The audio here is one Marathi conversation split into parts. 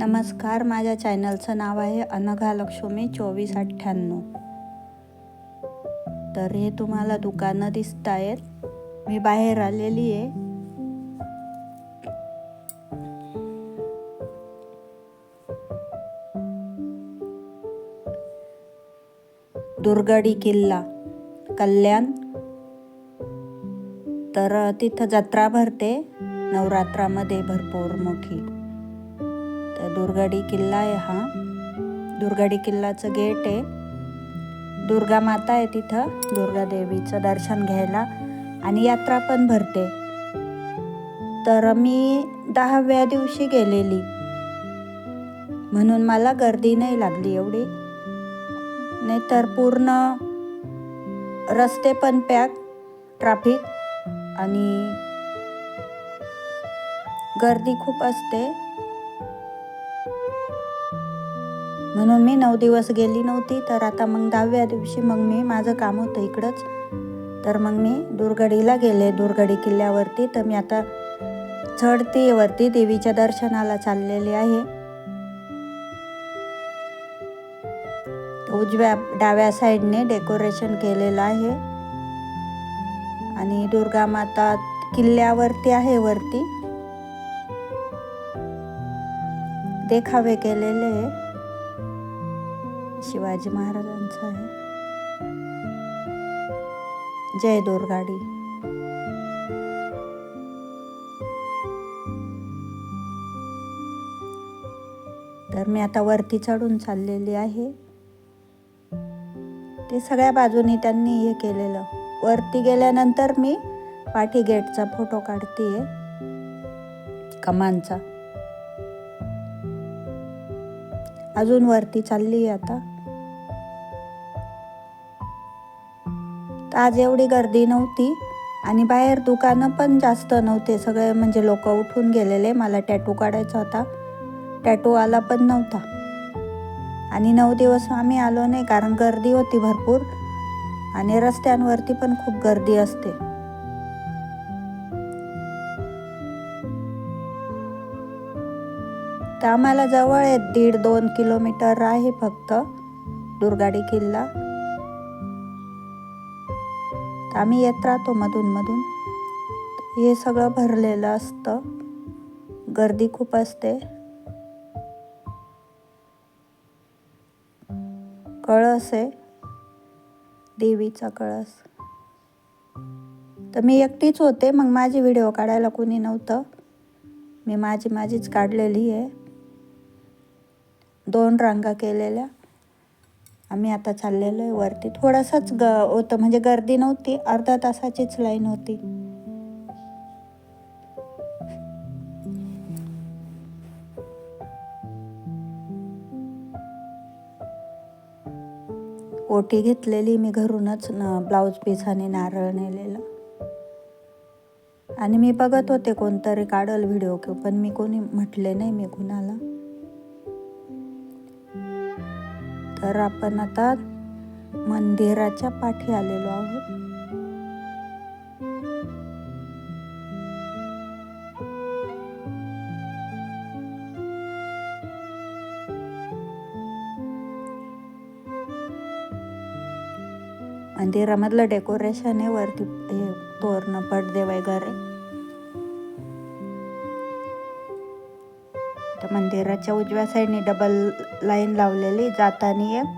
नमस्कार माझ्या चॅनलचं नाव आहे अनघा लक्ष्मी चोवीस अठ्ठ्याण्णव. तर हे तुम्हाला दुकानं दिसत आहेत. मी बाहेर आलेली आहे. दुर्गडी किल्ला कल्याण. तर तिथं जत्रा भरते. नवरात्रामध्ये भरपूर मोठी. दुर्गाडी किल्ला आहे हा. दुर्गाडी किल्ल्याचं गेट आहे. दुर्गा माता आहे तिथं. दुर्गा देवीचं दर्शन घ्यायला आणि यात्रा पण भरते. तर मी दहाव्या दिवशी गेलेली. म्हणून मला गर्दी नाही लागली एवढी. नाहीतर पूर्ण रस्ते पण पॅक ट्राफिक आणि गर्दी खूप असते. म्हणून मी नऊ दिवस गेली नव्हती तर आता मग दहाव्या दिवशी मग मी माझं काम होतं इकडंच. तर मग मी दुर्गडीला गेले दुर्गडी किल्ल्यावरती. तर मी आता चढती वरती देवीच्या दर्शनाला चाललेली आहे. उजव्या डाव्या साईडने डेकोरेशन केलेलं आहे. आणि दुर्गा माता किल्ल्यावरती आहे वरती. देखावे केलेले आहे. शिवाजी महाराजांचं आहे. जय दुर्गाडी. तर मी आता वरती चढून चाललेली आहे. ते सगळ्या बाजूनी त्यांनी हे केलेलं. वरती गेल्यानंतर मी पाठी गेटचा फोटो काढतीये. कमानचा अजून वरती चालली आता. तर आज एवढी गर्दी नव्हती आणि बाहेर दुकानं पण जास्त नव्हते. सगळे म्हणजे लोक उठून गेलेले. मला टॅटू काढायचा होता. टॅटू आला पण नव्हता. आणि नऊ दिवस आम्ही आलो नाही कारण गर्दी होती भरपूर आणि रस्त्यांवरती पण खूप गर्दी असते. तर आम्हाला जवळ आहे दीड दोन किलोमीटर आहे फक्त दुर्गाडी किल्ला. तर आम्ही येत राहतो मधून मधून. हे सगळं भरलेलं असतं. गर्दी खूप असते. कळस आहे. देवीचा कळस. तर मी एकटीच होते. मग माझी व्हिडिओ काढायला कोणी नव्हतं. मी माझी माझीच काढलेली आहे. दोन रांगा केलेल्या. आम्ही आता चाललेलो आहे वरती. थोडासाच ग होतं. म्हणजे गर्दी नव्हती. अर्धा तासाचीच लाईन होती. ओटी घेतलेली मी घरूनच ब्लाऊज पीस आणि नारळ नेलेलं. आणि मी बघत होते कोणतरी काढल व्हिडिओ पण मी कोणी म्हटले नाही मी कुणाला. तर आपण आता मंदिराच्या पाठी आलेलो आहोत. मंदिरामधलं डेकोरेशन आहे वरती हे तोरण पडदे वगैरे. मंदिराच्या उजव्या साईडने डबल लाईन लावलेली जातानी एक.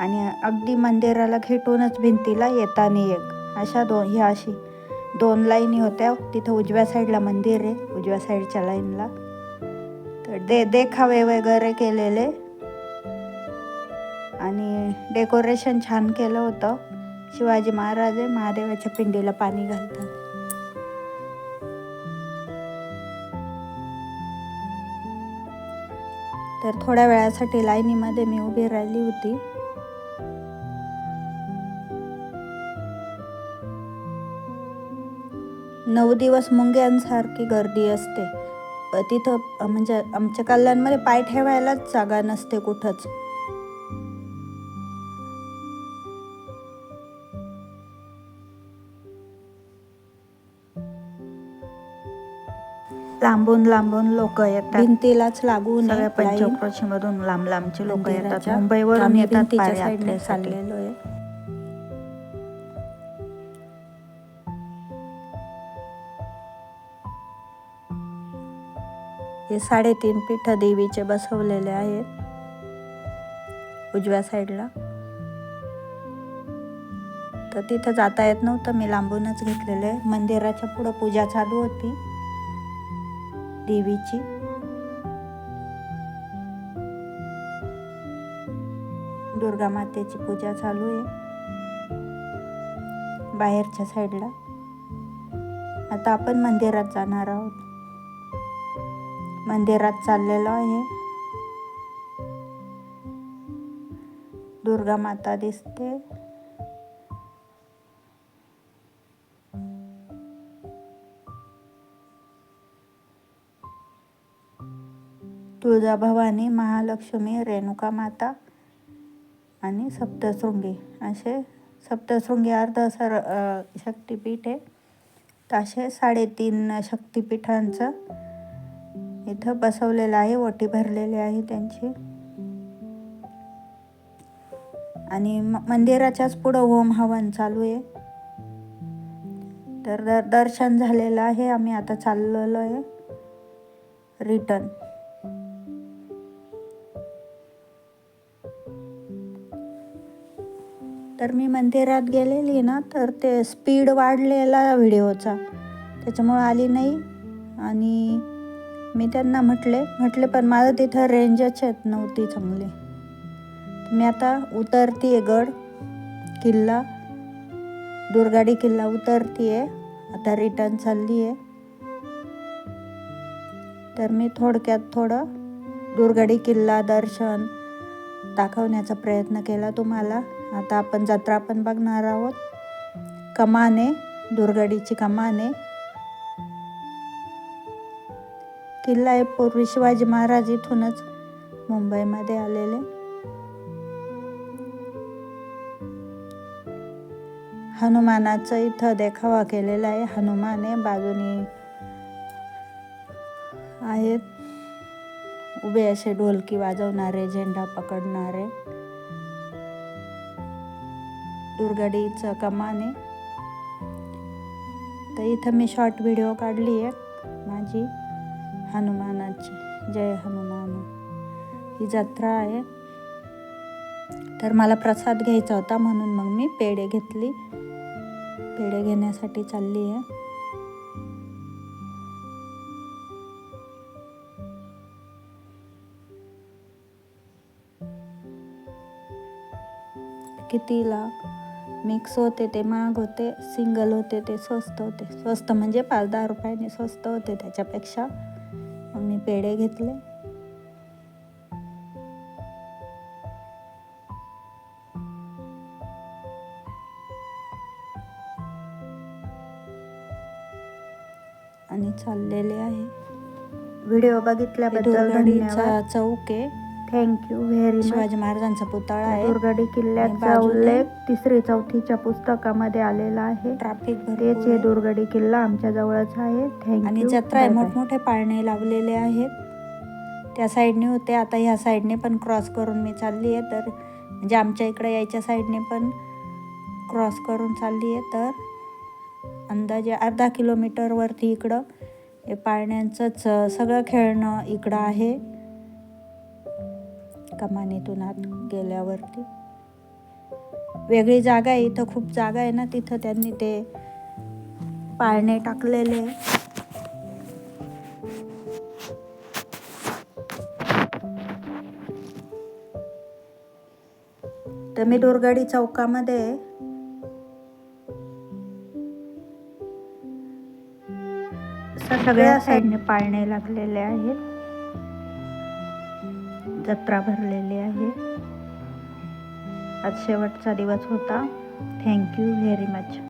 आणि अगदी मंदिराला घेटूनच भिंतीला येताना एक. अशा दोन ह्या अशी दोन लाईनी होत्या. तिथं उजव्या साईडला मंदिर आहे उजव्या साईडच्या लाईनला तर दे देखावे वगैरे केलेले. आणि डेकोरेशन छान केलं होतं. शिवाजी महाराज आहे महादेवाच्या पिंडीला पाणी घालतात. तर थोड्या वेळासाठी लाईनीमध्ये मी उभी राहिली होती. नऊ दिवस मुंग्यांसारखी गर्दी असते. तिथं म्हणजे आमच्या कल्याणमध्ये पाय ठेवायलाच जागा नसते कुठंच. लांबून लांबून लोक येतात. भिंतीलाच लागून. पंचक्रोशी मधून लांब लांबचे लोक येतात. मुंबईवरून येतात. चाललेलो आहे हे साडेतीन पीठ देवीचे बसवलेले आहेत. उजव्या साईडला. तर तिथं जाता येत नव्हतं. मी लांबूनच घेतलेलं आहे. मंदिराच्या पुढं पूजा चालू होती. देवीची. दुर्गा मातेची पूजा चालू आहे. बाहेरच्या साईडला. आता आपण मंदिरात जाणार आहोत. मंदिरात चाललेलो आहे. दुर्गा माता दिसते. तुळजाभवानी महालक्ष्मी रेणुका माता आणि सप्तशृंगी. असे सप्तशृंगी अर्ध सर शक्तिपीठ आहे. तर असे साडेतीन शक्तिपीठांचं इथं बसवलेलं आहे ओटी भरलेली आहे त्यांची. आणि म- मंदिराच्याच पुढं होम हवन चालू आहे. तर दर्शन झालेलं आहे आम्ही आता चाललेलो आहे. रिटर्न. तर मी मंदिरात गेलेली ना तर ते स्पीड वाढलेला व्हिडिओचा. त्याच्यामुळं आली नाही. आणि मी त्यांना म्हटले म्हटले पण माझं तिथं रेंजच येत नव्हती चांगली. मी आता उतरतीये गड किल्ला दुर्गाडी किल्ला उतरतीये. आता रिटर्न चालली आहे तर मी थोडक्यात थोडं दुर्गाडी किल्ला दर्शन दाखवण्याचा प्रयत्न केला तुम्हाला. आता आपण जत्रा पण बघणार आहोत. कमाने दुर्गडीची कमाने. किल्ला आहे पूर्वी शिवाजी महाराज इथूनच मुंबईमध्ये आलेले. हनुमानाचं इथं देखावा केलेला आहे. हनुमान आहे बाजूनी आहेत. उभे असे ढोलकी वाजवणारे झेंडा पकडणारे. दुर्गाडीचं कमान. आहे तर इथं मी शॉर्ट व्हिडिओ काढली आहे माझी हनुमानाची. जय हनुमान. ही जत्रा आहे. तर मला प्रसाद घ्यायचा होता म्हणून मग मी पेढे घेतली. पेढे घेण्यासाठी चालली आहे. कितीला? मिक्स होते ते महाग होते सिंगल होते ते स्वस्त होते. स्वस्त म्हणजे पाच दहा रुपयाने स्वस्त होते त्याच्यापेक्षा मग मी पेढे घेतले. आणि चाललेले आहे. व्हिडिओ बघितल्याबद्दल चौक आहे. थँक्यू व्हेरी शिवाजी महाराजांचा पुतळा आहे. दुर्गाडी किल्ल्याचा उल्लेख तिसरी चौथीच्या पुस्तकामध्ये आलेला आहे. ट्रॅफिक तेच हे. दुर्गाडी किल्ला आमच्या जवळच आहे. थँक्यू आणि जत्रा आहे मोठमोठे पाळणे लावलेले आहेत त्या साईडने होते. आता ह्या साईडने पण क्रॉस करून मी चालली आहे तर म्हणजे आमच्या इकडे यायच्या साईडने पण क्रॉस करून चालली आहे तर अंदाजे अर्धा किलोमीटरवरती इकडं हे पाळण्यांचंच सगळं खेळणं इकडं आहे. कमानीतून आत गेल्यावरती वेगळी जागा आहे इथं खूप जागा आहे ना तिथं त्यांनी ते पाळणे टाकलेले. तर मी दुर्गाडी चौकामध्ये सगळ्या साईडने पाळणे लागलेले आहेत जत्रा भरलेली आहे. आज शेवटचा दिवस होता. Thank you very much